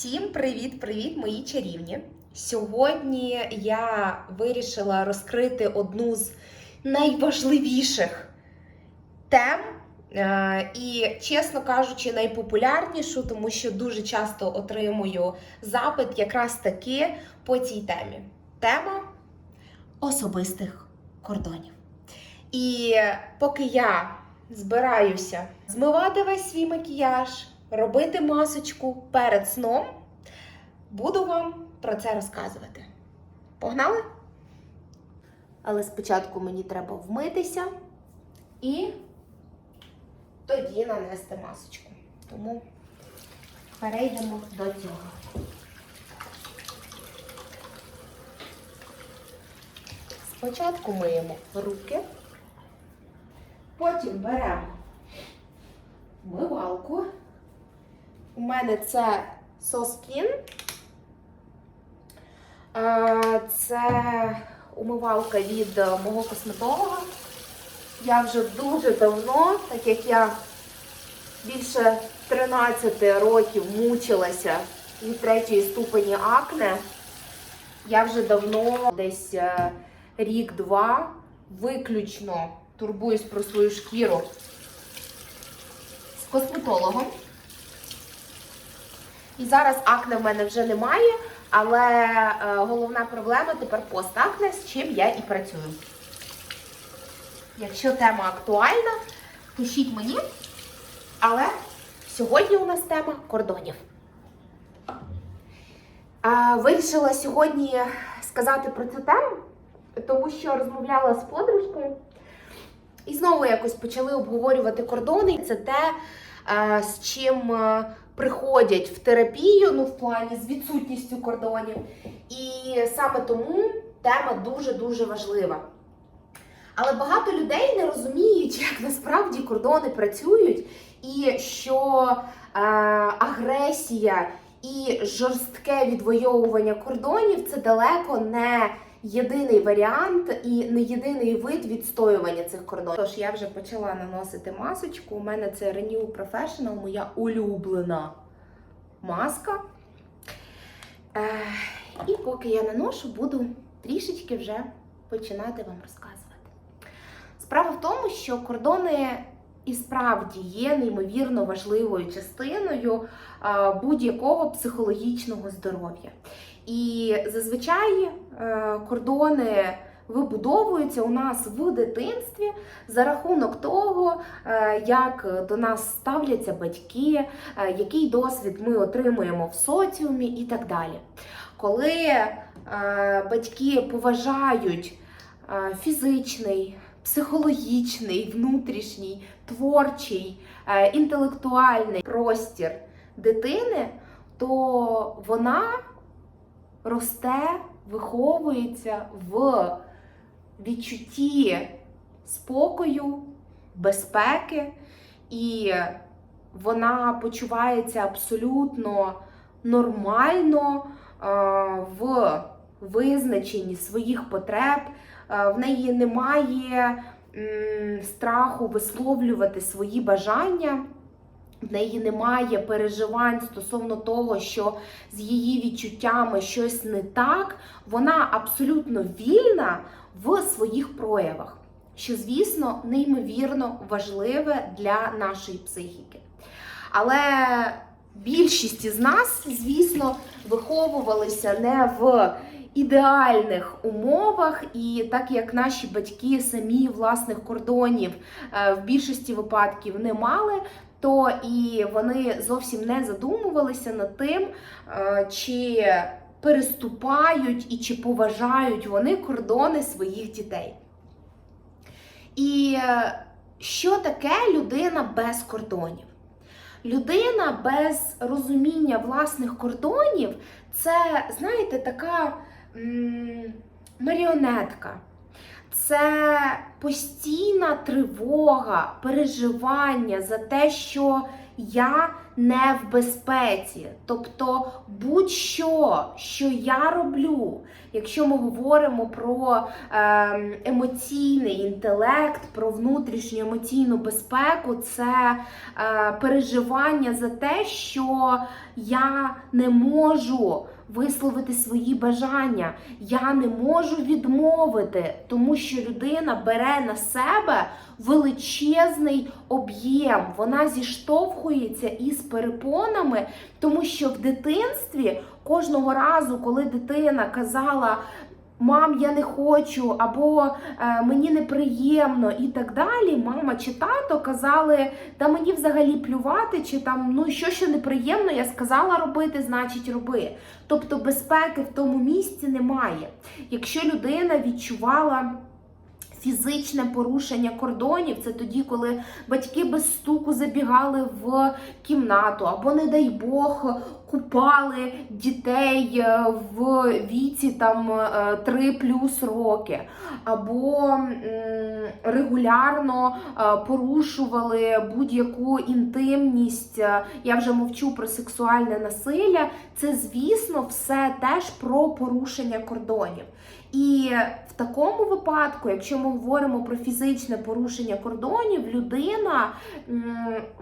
Всім привіт-привіт, мої чарівні! Сьогодні я вирішила розкрити одну з найважливіших тем, е, і, чесно кажучи, найпопулярнішу, тому що дуже часто отримую запит якраз таки по цій темі. Тема особистих кордонів. І поки я збираюся змивати весь свій макіяж, робити масочку перед сном, буду вам про це розказувати. Погнали? Але спочатку мені треба вмитися і тоді нанести масочку. Тому перейдемо до цього. Спочатку миємо руки, потім беремо мивалку. У мене це соскін. Це умивалка від мого косметолога. Я вже дуже давно, так як я більше 13 років мучилася від третьої ступені акне, я вже давно, десь е, рік-два, виключно турбуюсь про свою шкіру з косметологом. І зараз акне в мене вже немає, але е, головна проблема тепер постакне, з чим я і працюю. Якщо тема актуальна, пишіть мені. Але сьогодні у нас тема кордонів. Вирішила сьогодні сказати про цю тему, тому що розмовляла з подружкою. І знову якось почали обговорювати кордони. Це те, з чим приходять в терапію, ну в плані з відсутністю кордонів. І саме тому тема дуже-дуже важлива. Але багато людей не розуміють, як насправді кордони працюють, і що е, агресія і жорстке відвоювання кордонів це далеко не єдиний варіант і не єдиний вид відстоювання цих кордонів. Тож я вже почала наносити масочку. У мене це Renew Professional, моя улюблена маска. Е, і поки я наношу, буду трішечки вже починати вам розказувати. Справа в тому, що кордони і справді є неймовірно важливою частиною будь-якого психологічного здоров'я. І зазвичай е, кордони вибудовуються у нас в дитинстві за рахунок того, е, як до нас ставляться батьки, е, який досвід ми отримуємо в соціумі і так далі. Коли батьки поважають фізичний, психологічний, внутрішній, творчий, інтелектуальний простір дитини, то вона росте, виховується в відчутті спокою, безпеки, і вона почувається абсолютно нормально е, в визначенні своїх потреб. Е, В неї немає страху висловлювати свої бажання. В неї немає переживань стосовно того, що з її відчуттями щось не так. Вона абсолютно вільна в своїх проявах, що, звісно, неймовірно важливе для нашої психіки. Але більшість із нас, звісно, виховувалися не в ідеальних умовах, і так як наші батьки самі власних кордонів е, в більшості випадків не мали, то і вони зовсім не задумувалися над тим, е, чи переступають і чи поважають вони кордони своїх дітей. І е, що таке людина без кордонів? Людина без розуміння власних кордонів це, знаєте, така м, маріонетка. Це постійна тривога, переживання за те, що я не в безпеці. Тобто, будь-що, що я роблю, якщо ми говоримо про е, емоційний інтелект, про внутрішню емоційну безпеку, це е, переживання за те, що я не можу висловити свої бажання, я не можу відмовити, тому що людина бере на себе величезний об'єм. Вона зіштовхується із перепонами, тому що в дитинстві кожного разу, коли дитина казала. Мам, я не хочу, або е, мені неприємно, і так далі. Мама чи тато казали, та мені взагалі плювати, чи там ну що що неприємно, я сказала робити, значить роби. Тобто безпеки в тому місці немає. Якщо людина відчувала фізичне порушення кордонів, це тоді, коли батьки без стуку забігали в кімнату, або, не дай Бог, купали дітей е, в віці там 3 плюс роки, або регулярно е, порушували будь-яку інтимність. Е, Я вже мовчу про сексуальне насилля. Це, звісно, все теж про порушення кордонів. І в такому випадку, якщо ми говоримо про фізичне порушення кордонів, людина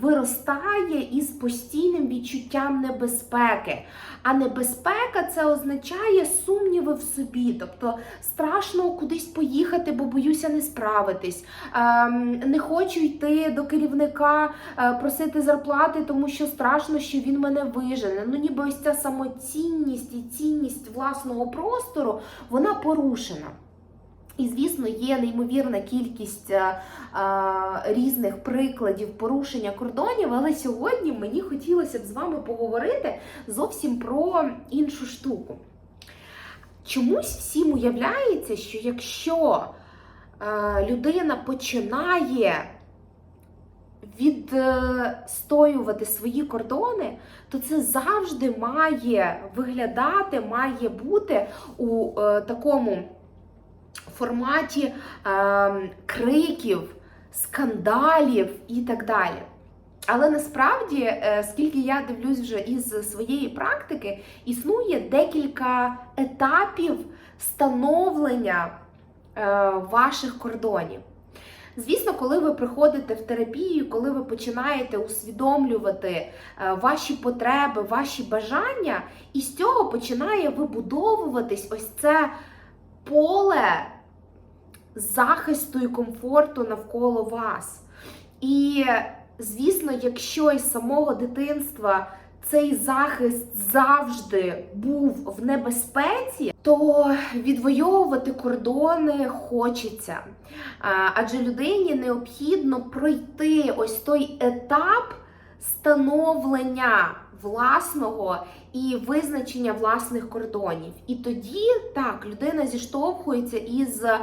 виростає із постійним відчуттям небезпеки. А небезпека це означає сумніви в собі, тобто страшно кудись поїхати, бо боюся не справитись. Ем, не хочу йти до керівника е, просити зарплати, тому що страшно, що він мене вижене. Ну ніби ось ця самоцінність і цінність власного простору, вона порушена. І, звісно, є неймовірна кількість а, е, різних прикладів порушення кордонів, але сьогодні мені хотілося б з вами поговорити зовсім про іншу штуку. Чомусь всім уявляється, що якщо а, людина починає відстоювати свої кордони, то це завжди має виглядати, має бути у е, такому форматі е, криків, скандалів і так далі. Але насправді, е, скільки я дивлюсь вже із своєї практики, існує декілька етапів становлення е, ваших кордонів. Звісно, коли ви приходите в терапію, коли ви починаєте усвідомлювати е, ваші потреби, ваші бажання, і з цього починає вибудовуватись ось це поле захисту і комфорту навколо вас. І, звісно, якщо із самого дитинства цей захист завжди був в небезпеці, то відвоювати кордони хочеться. Адже людині необхідно пройти ось той етап становлення власного і визначення власних кордонів. І тоді так людина зіштовхується із е,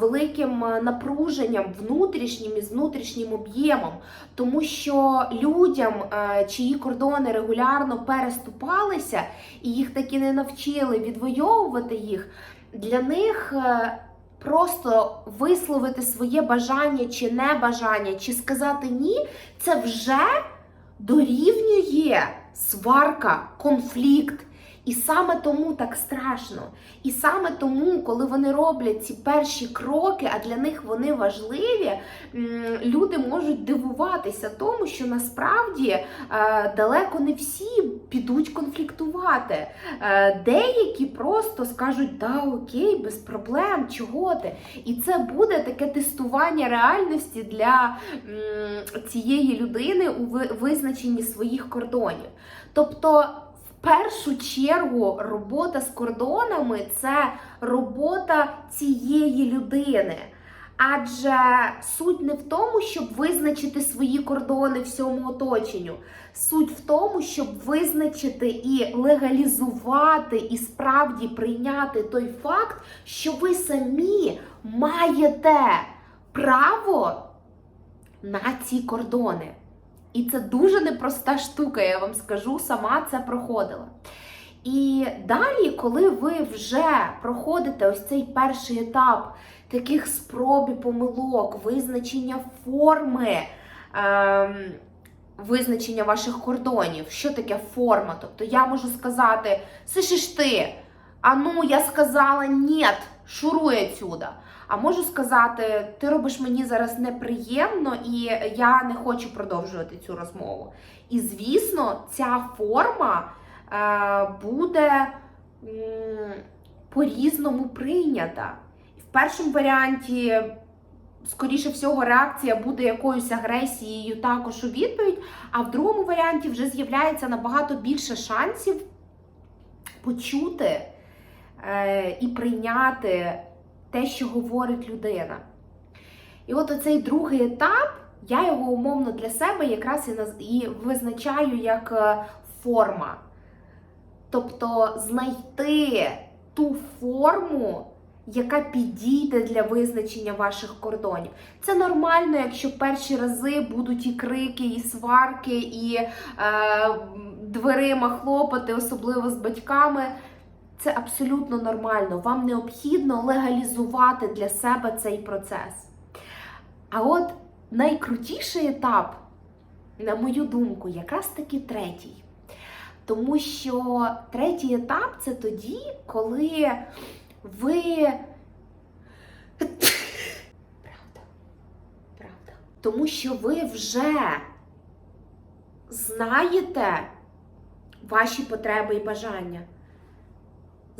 великим напруженням внутрішнім і з внутрішнім об'ємом, тому що людям, е, чиї кордони регулярно переступалися, і їх таки не навчили відвоювати їх, для них. Е, Просто висловити своє бажання чи небажання, чи сказати ні, це вже дорівнює сварка, конфлікт. І саме тому так страшно. І саме тому, коли вони роблять ці перші кроки, а для них вони важливі, люди можуть дивуватися тому, що насправді е, далеко не всі підуть конфліктувати. Е, деякі просто скажуть, да, окей, без проблем, чого ти. І це буде таке тестування реальності для цієї людини у визначенні своїх кордонів. Тобто першу чергу робота з кордонами це робота цієї людини. Адже суть не в тому, щоб визначити свої кордони всьому оточенню. Суть в тому, щоб визначити і легалізувати, і справді прийняти той факт, що ви самі маєте право на ці кордони. І це дуже непроста штука, я вам скажу, сама це проходила. І далі, коли ви вже проходите ось цей перший етап таких спроб і помилок, визначення форми, ем, визначення ваших кордонів. Що таке форма? Тобто я можу сказати, слышиш ти, а ну я сказала ні, шуруй отсюда. А можу сказати, ти робиш мені зараз неприємно, і я не хочу продовжувати цю розмову. І звісно, ця форма е, буде по-різному прийнята. В першому варіанті, скоріше всього, реакція буде якоюсь агресією також у відповідь, а в другому варіанті вже з'являється набагато більше шансів почути е, і прийняти те, що говорить людина. І от оцей другий етап, я його умовно для себе якраз і, визначаю як е, форма. Тобто знайти ту форму, яка підійде для визначення ваших кордонів. Це нормально, якщо перші рази будуть і крики, і сварки, і е, дверима хлопати, особливо з батьками. Це абсолютно нормально. Вам необхідно легалізувати для себе цей процес. А от найкрутіший етап, на мою думку, якраз таки третій. Тому що третій етап це тоді, коли ви. Правда. Правда. Тому що ви вже знаєте ваші потреби і бажання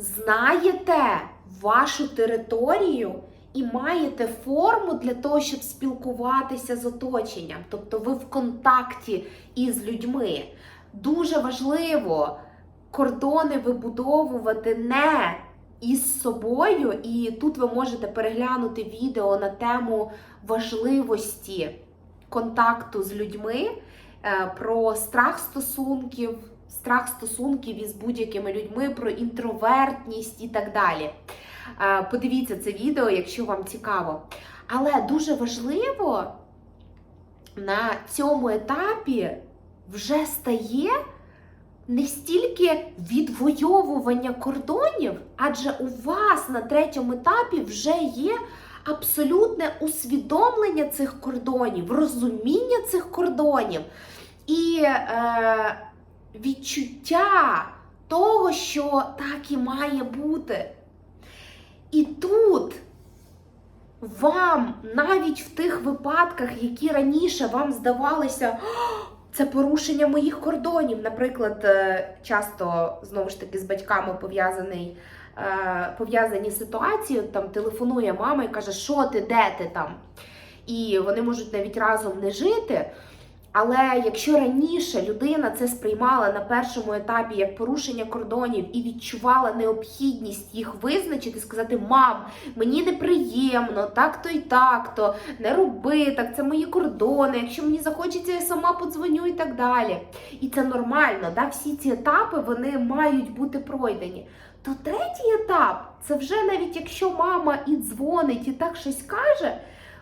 знаєте вашу територію і маєте форму для того, щоб спілкуватися з оточенням. Тобто ви в контакті із людьми. Дуже важливо кордони вибудовувати не із собою, і тут ви можете переглянути відео на тему важливості контакту з людьми, е, про страх стосунків страх стосунків із будь-якими людьми, про інтровертність і так далі. Подивіться це відео, якщо вам цікаво. Але дуже важливо на цьому етапі вже стає не стільки відвоювання кордонів, адже у вас на третьому етапі вже є абсолютне усвідомлення цих кордонів, розуміння цих кордонів. І е, відчуття того, що так і має бути. І тут вам навіть в тих випадках, які раніше вам здавалися, це порушення моїх кордонів. Наприклад, е, часто знову ж таки з батьками пов'язаний. е, Пов'язані ситуації, там телефонує мама і каже, що ти, де ти там? І вони можуть навіть разом не жити. Але якщо раніше людина це сприймала на першому етапі як порушення кордонів і відчувала необхідність їх визначити, сказати: Мам, мені неприємно, так-то і так-то, не роби так, це мої кордони. Якщо мені захочеться, я сама подзвоню і так далі. І це нормально. да? Всі ці етапи вони мають бути пройдені. То третій етап це вже навіть якщо мама і дзвонить, і так щось каже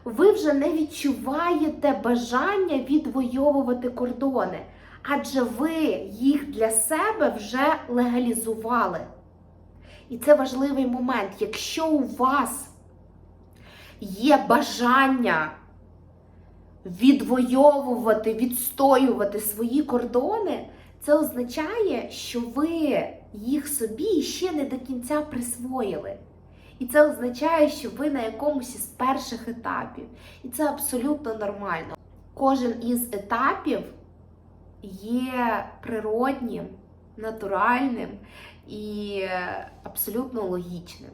ви вже не відчуваєте бажання відвоювати кордони, адже ви їх для себе вже легалізували. І це важливий момент. Якщо у вас є бажання відвоювати, відстоювати свої кордони, це означає, що ви їх собі ще не до кінця присвоїли. І це означає, що ви на якомусь із перших етапів. І це абсолютно нормально. Кожен із етапів є природнім, натуральним і абсолютно логічним.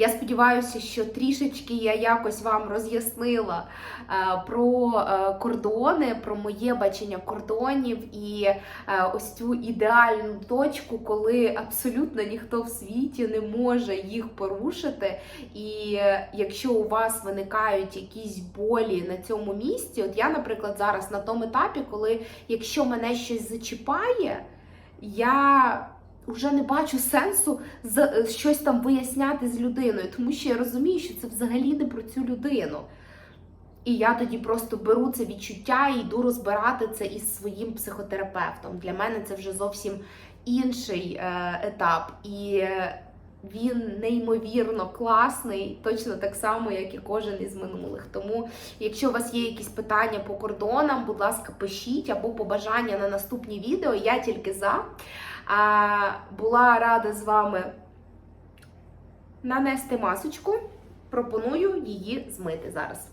Я сподіваюся, що трішечки я якось вам роз'яснила е, про е, кордони, про моє бачення кордонів і е, ось цю ідеальну точку, коли абсолютно ніхто в світі не може їх порушити. І якщо у вас виникають якісь болі на цьому місці, от я, наприклад, зараз на тому етапі, коли якщо мене щось зачіпає, я вже не бачу сенсу е, щось там виясняти з людиною, тому що я розумію, що це взагалі не про цю людину. І я тоді просто беру це відчуття і йду розбирати це із своїм психотерапевтом. Для мене це вже зовсім інший е, етап. І е, він неймовірно класний, точно так само, як і кожен із минулих. Тому, якщо у вас є якісь питання по кордонам, будь ласка, пишіть або побажання на наступні відео. Я тільки за. Була рада з вами нанести масочку. Пропоную її змити зараз.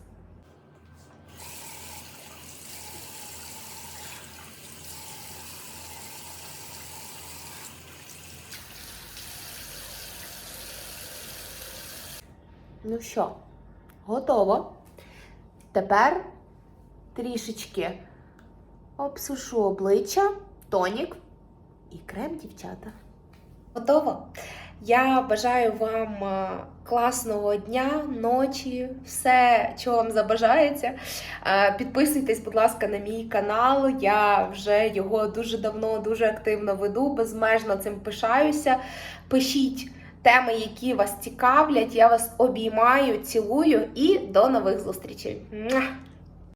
Ну що, готово. Тепер трішечки обсушу обличчя, тонік і крем, дівчата. Готово. Я бажаю вам е, класного дня, ночі, все, що вам забажається. Е, Підписуйтесь, будь ласка, на мій канал. Я вже його дуже давно, дуже активно веду, безмежно цим пишаюся. Пишіть теми, які вас цікавлять. Я вас обіймаю, цілую і до нових зустрічей.